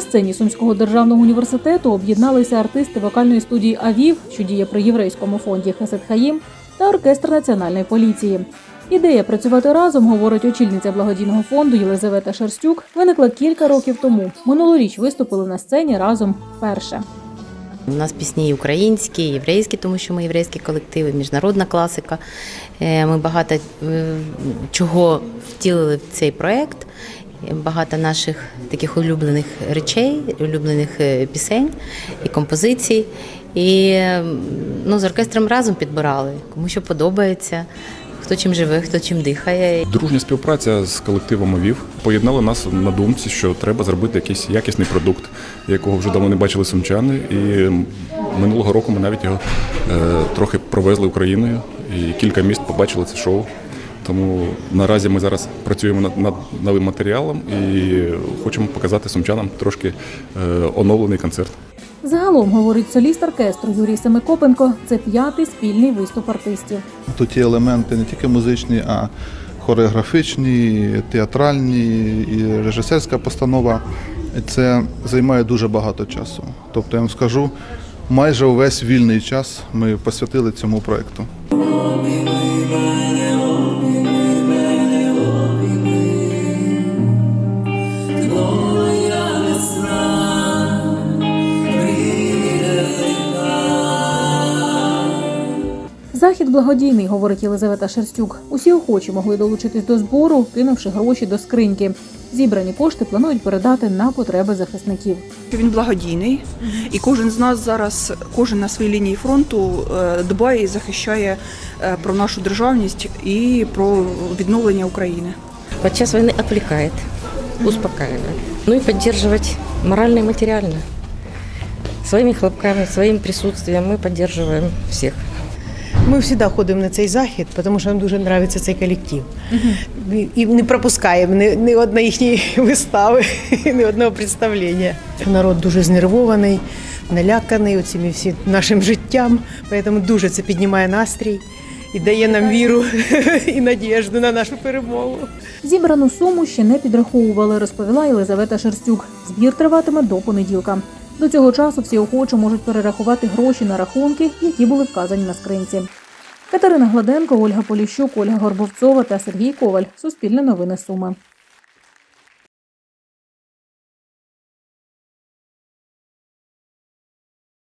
сцені Сумського державного університету об'єдналися артисти вокальної студії Авів, що діє при єврейському фонді Хесед Хаїм, та оркестр національної поліції. Ідея працювати разом, говорить очільниця благодійного фонду Єлизавета Шерстюк, виникла кілька років тому. Минулоріч виступили на сцені разом вперше. У нас пісні українські, єврейські, тому що ми єврейські колективи, міжнародна класика. Е, Ми багато е, чого втілили в цей проект. Багато наших таких улюблених речей, улюблених е, пісень і композицій. І ну, з оркестром разом підбирали, кому що подобається, хто чим живе, хто чим дихає. Дружня співпраця з колективом ОВІВ поєднала нас на думці, що треба зробити якийсь якісний продукт, якого вже давно не бачили сумчани. І минулого року ми навіть його е, трохи провезли Україною, і кілька міст побачили це шоу. Тому наразі ми зараз працюємо над, над новим матеріалом і хочемо показати сумчанам трошки е, оновлений концерт. Загалом, говорить соліст оркестру Юрій Семикопенко, це п'ятий спільний виступ артистів. Тут є елементи не тільки музичні, а хореографічні, театральні і режисерська постанова. Це займає дуже багато часу. Тобто я вам скажу, майже увесь вільний час ми посвятили цьому проєкту. Захід благодійний, говорить Єлизавета Шерстюк. Усі охочі могли долучитись до збору, кинувши гроші до скриньки. Зібрані кошти планують передати на потреби захисників. Він благодійний, і кожен з нас зараз, кожен на своїй лінії фронту е, дбає і захищає е, про нашу державність і про відновлення України. подчас войны отвлекает, успокаивает. Ну и поддерживать морально и материально. Своими хлопками, своим присутствием мы поддерживаем всех. Ми завжди ходимо на цей захід, тому що нам дуже подобається цей колектив. І не пропускаємо ні, ні одної їхньої вистави, ні одного представлення. Народ дуже знервований, наляканий оцими всім нашим життям, тому дуже це піднімає настрій і дає нам віру і надіжду на нашу перемогу. Зібрану суму ще не підраховували, розповіла Єлизавета Шерстюк. Збір триватиме до понеділка. До цього часу всі охочі можуть перерахувати гроші на рахунки, які були вказані на скринці. Катерина Гладенко, Ольга Поліщук, Ольга Горбовцова та Сергій Коваль. Суспільне новини Суми.